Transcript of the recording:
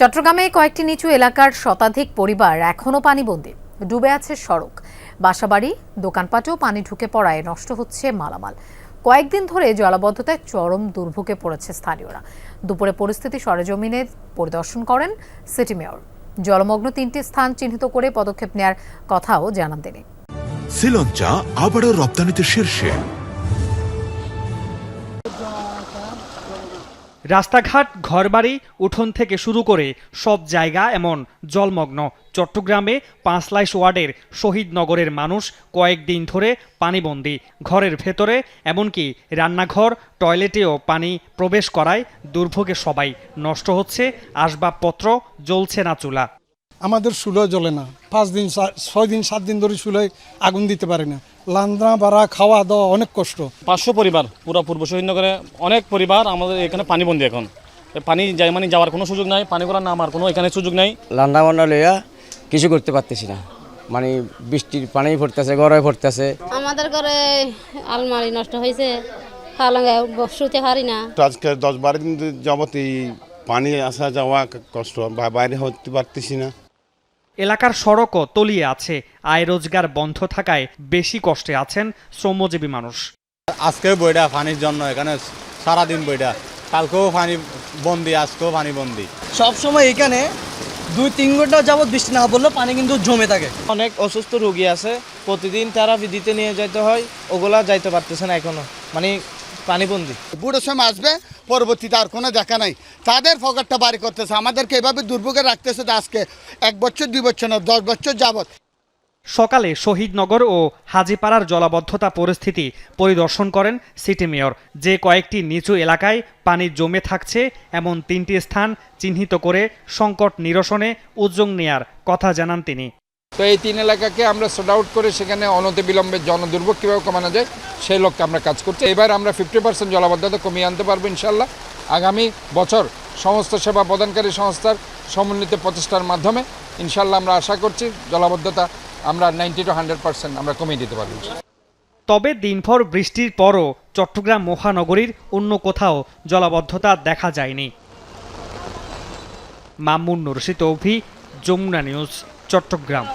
চট্টগ্রামে কয়েকটি নিচু এলাকার শতাধিক পরিবার এখনও পানিবন্দী। ডুবে আছে সড়ক। বাসাবাড়ি, দোকানপাটেও পানি ঢুকে পড়ায় নষ্ট হচ্ছে মালামাল। কয়েকদিন ধরে জলাবদ্ধতায় চরম দুর্ভোগে পড়েছে স্থানীয়রা। দুপুরে পরিস্থিতি সরেজমিনে পরিদর্শন করেন সিটি মেয়র। জলমগ্ন তিনটি স্থান চিহ্নিত করে পদক্ষেপ নেয়ার কথাও জানান তিনি। শ্রীলঞ্চা আবারও রপ্তানিতে শীর্ষে। রাস্তাঘাট, ঘরবাড়ি, উঠোন থেকে শুরু করে সব জায়গা এমন জলমগ্ন। চট্টগ্রামে পাঁচলাইশ ওয়ার্ডের শহীদ নগরের মানুষ কয়েকদিন ধরে পানিবন্দি। ঘরের ভেতরে এমনকি রান্নাঘর, টয়লেটেও পানি প্রবেশ করায় দুর্ভোগে সবাই। নষ্ট হচ্ছে, আসবাবপত্র জ্বলছে না চুলা। আমাদের চুলো জ্বলে না। পাঁচ দিন ছয় দিন সাত দিন ধরে চুলোয় আগুন দিতে পারি না। লান্দ্রা বাড়া খাওয়া দাওয়া অনেক কষ্ট। পাঁচশো পরিবার পুরো পূর্ব শহীদনগরে অনেক পরিবার আমাদের এখানে পানিবন্দি এখন। পানি যায় মানে যাওয়ার কোনো সুযোগ নাই পানি করার নামার কোনো এখানে সুযোগ নাই। রান্না বান্না লইয়া কিছু করতে পারতেছি না। মানে বৃষ্টির পানি পড়তেছে গড়ে পড়তেছে। আমাদের ঘরে আলমারি নষ্ট হয়েছে পালঙ্গে শুতে পারি না। আজকে দশ বারো দিন যাবত এই পানি আসা যাওয়া কষ্ট বা- বাইরে হতে পারতেছি না। এলাকার সড়কও তলিয়ে আছে। আয় রোজগার বন্ধ থাকায় বেশি কষ্টে আছেন শ্রমজীবী মানুষ। আজকেও বইটা পানির জন্য এখানে সারাদিন বইটা কালকেও পানি বন্দি আজকেও পানি বন্দি। সব সময় এখানে দুই তিন ঘণ্টা যাবত বৃষ্টি না পড়লে পানি কিন্তু জমে থাকে। অনেক অসুস্থ রোগী আছে প্রতিদিন তারা দিতে নিয়ে যাইতে হয় ওগুলা যাইতে পারতেছে না এখনও। মানে পানিবন্দি। বুড়ো সময় আসবে পরবর্তীতে আর কোনো দেখা নাই। তাদের পকেটটা বাড়ি করতেছে। আমাদেরকে এভাবে দুর্ভোগে রাখতেছে যে আজকে এক বছর দুই বছর না দশ বছর যাবত সকালে শহীদনগর ও হাজিপাড়ার জলাবদ্ধতা পরিস্থিতি পরিদর্শন করেন সিটি মেয়র। যে কয়েকটি নিচু এলাকায় পানি জমে থাকছে এমন তিনটি স্থান চিহ্নিত করে সংকট নিরসনে উদ্যোগ নেয়ার কথা জানান তিনি। তো এই তিন এলাকাকে আমরা সোড আউট করে সেখানে অনতিবিলম্বে জনদুর্ভোগ কীভাবে কমানো যায়, সেই লক্ষ্যে আমরা কাজ করছি। এবার আমরা ফিফটি পার্সেন্ট জলাবদ্ধতা কমিয়ে আনতে পারব ইনশাল্লাহ আগামী বছর সমস্ত সেবা প্রদানকারী সংস্থার সমন্বিত প্রচেষ্টার মাধ্যমে ইনশাল্লাহ আমরা আশা করছি জলাবদ্ধতা আমরা নাইনটি টু হান্ড্রেড পার্সেন্ট আমরা কমিয়ে দিতে পারব তবে দিনভর বৃষ্টির পরও চট্টগ্রাম মহানগরীর অন্য কোথাও জলাবদ্ধতা দেখা যায়নি। মামুন রশিদ অভি যমুনা নিউজ। চট্টগ্রাম।